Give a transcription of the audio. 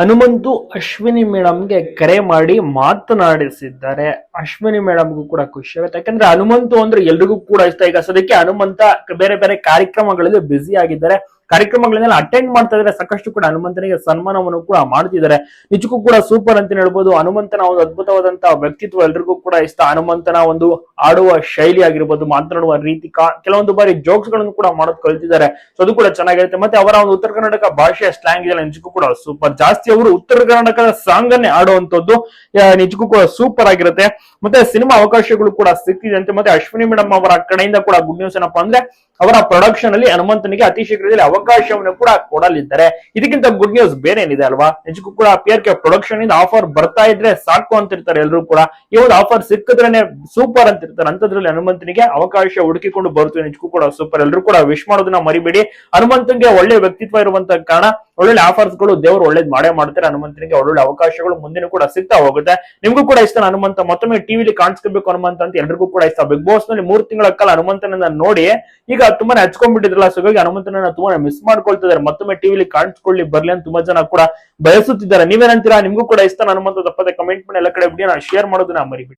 ಹನುಮಂತು ಅಶ್ವಿನಿ ಮೇಡಮ್ಗೆ ಕರೆ ಮಾಡಿ ಮಾತನಾಡಿಸಿದ್ದಾರೆ. ಅಶ್ವಿನಿ ಮೇಡಮ್ಗೂ ಕೂಡ ಖುಷಿ ಆಗುತ್ತೆ. ಯಾಕಂದ್ರೆ ಹನುಮಂತು ಅಂದ್ರೆ ಎಲ್ರಿಗೂ ಕೂಡ ಇಷ್ಟ. ಈಗ ಸದ್ಯಕ್ಕೆ ಹನುಮಂತ ಬೇರೆ ಬೇರೆ ಕಾರ್ಯಕ್ರಮಗಳಲ್ಲಿ ಬ್ಯುಸಿ ಆಗಿದ್ದಾರೆ. ಕಾರ್ಯಕ್ರಮಗಳನ್ನೆಲ್ಲ ಅಟೆಂಡ್ ಮಾಡ್ತಾ ಇದ್ದಾರೆ. ಸಾಕಷ್ಟು ಕೂಡ ಹನುಮಂತನಿಗೆ ಸನ್ಮಾನವನ್ನು ಕೂಡ ಮಾಡ್ತಿದ್ದಾರೆ ನಿಜಕ್ಕೂ ಕೂಡ ಸೂಪರ್ ಅಂತ ಹೇಳ್ಬೋದು. ಹನುಮಂತನ ಒಂದು ಅದ್ಭುತವಾದಂತಹ ವ್ಯಕ್ತಿತ್ವ ಎಲ್ರಿಗೂ ಕೂಡ ಇಷ್ಟ. ಹನುಮಂತನ ಒಂದು ಆಡುವ ಶೈಲಿ ಆಗಿರ್ಬೋದು ಮಾತನಾಡುವ ರೀತಿ ಕೆಲವೊಂದು ಬಾರಿ ಜೋಕ್ಸ್ಗಳನ್ನು ಕೂಡ ಮಾಡೋದು ಕಲ್ತಿದ್ದಾರೆ. ಸೊ ಅದು ಕೂಡ ಚೆನ್ನಾಗಿರುತ್ತೆ. ಮತ್ತೆ ಅವರ ಒಂದು ಉತ್ತರ ಕರ್ನಾಟಕ ಭಾಷೆಯ ಸ್ಲಾಂಗ್ ಇದೆಯಲ್ಲ, ನಿಜಕ್ಕೂ ಕೂಡ ಸೂಪರ್ ಜಾಸ್ತಿ ಅವರು ಉತ್ತರ ಕರ್ನಾಟಕದ ಸಾಂಗ್ ಅನ್ನೇ ಆಡುವಂತದ್ದು ನಿಜಕ್ಕೂ ಕೂಡ ಸೂಪರ್ ಆಗಿರುತ್ತೆ. ಮತ್ತೆ ಸಿನಿಮಾ ಅವಕಾಶಗಳು ಕೂಡ ಸಿಕ್ಕಿದೆ ಅಂತೆ. ಮತ್ತೆ ಅಶ್ವಿನಿ ಮೇಡಮ್ ಅವರ ಕಡೆಯಿಂದ ಕೂಡ ಗುಡ್ ನ್ಯೂಸ್ ಏನಪ್ಪಾ ಅಂದ್ರೆ, ಅವರ ಪ್ರೊಡಕ್ಷನ್ ಅಲ್ಲಿ ಹನುಮಂತನಿಗೆ ಅತಿ ಶೀಘ್ರದಲ್ಲಿ ಅವಕಾಶವನ್ನು ಕೂಡ ಕೊಡಲಿದ್ದಾರೆ. ಇದಕ್ಕಿಂತ ಗುಡ್ ನ್ಯೂಸ್ ಬೇರೆ ಏನಿದೆ ಅಲ್ವಾ? ನಿಜಕ್ಕೂ ಕೂಡ ಪಿ ಆರ್ ಕೆ ಪ್ರೊಡಕ್ಷನ್ ಇಂದ ಆಫರ್ ಬರ್ತಾ ಇದ್ರೆ ಸಾಕು ಅಂತ ಇರ್ತಾರೆ ಎಲ್ಲರೂ ಕೂಡ. ಈ ಒಂದು ಆಫರ್ ಸಿಕ್ಕಿದ್ರೆ ಸೂಪರ್ ಅಂತ ಇರ್ತಾರೆ ಅಂತದ್ರಲ್ಲಿ ಹನುಮಂತನಿಗೆ ಅವಕಾಶ ಹುಡುಕಿಕೊಂಡು ಬರುತ್ತದೆ ನಿಜಕ್ಕೂ ಕೂಡ ಸೂಪರ್ ಎಲ್ಲರೂ ಕೂಡ ವಿಶ್ ಮಾಡೋದನ್ನ ಮರಿಬೇಡಿ. ಹನುಮಂತನ್ಗೆ ಒಳ್ಳೆ ವ್ಯಕ್ತಿತ್ವ ಇರುವಂತ ಕಾರಣ ಒಳ್ಳೊಳ್ಳೆ ಆಫರ್ಸ್ಗಳು ದೇವರು ಒಳ್ಳೇದು ಮಾಡೇ ಮಾಡ್ತಾರೆ. ಹನುಮಂತನಿಗೆ ಒಳ್ಳೊಳ್ಳೆ ಅವಕಾಶಗಳು ಮುಂದಿನ ಕೂಡ ಸಿಗ್ತಾ ಹೋಗುತ್ತೆ. ನಿಮ್ಗೂ ಕೂಡ ಇಷ್ಟ ಹನುಮಂತ. ಮತ್ತೊಮ್ಮೆ ಟಿವಿಲಿ ಕಾಣಿಸ್ಕೋಬೇಕು ಹನುಮಂತ ಅಂತ ಎಲ್ರಿಗೂ ಕೂಡ ಇಷ್ಟ. ಬಿಗ್ ಬಾಸ್ನಲ್ಲಿ ಮೂರ್ ತಿಂಗಳ ಕಾಲ ಹನುಮಂತನನ್ನ ನೋಡಿ, ಈಗ ತುಂಬಾನೇ ಹಚ್ಕೊಂಡ್ಬಿಟ್ಟಿದ್ರಲ್ಲ ಸೊ ಹನುಮಂತನನ್ನ ತುಂಬಾ ಮಿಸ್ ಮಾಡ್ಕೊಳ್ತಿದ್ದಾರೆ. ಮತ್ತೊಮ್ಮೆ ಟಿವಿಲಿ ಕಾಣಿಸ್ಕೊಳ್ಳಿ, ಬರ್ಲಿ ಅಂತ ತುಂಬಾ ಜನ ಕೂಡ ಬಯಸುತ್ತಿದ್ದಾರೆ. ನೀವೇನಂತೀರಾ ನಿಮ್ಗೂ ಕೂಡ ಇಷ್ಟ. ಹನುಮಂತ ತಪ್ಪದೆ ಕಮೆಂಟ್ ಮಾಡಿ, ಎಲ್ಲ ಕಡೆ ವಿಡಿಯೋನ ಶೇರ್ ಮಾಡೋದನ್ನ ಮರಿಬಿಡಿ.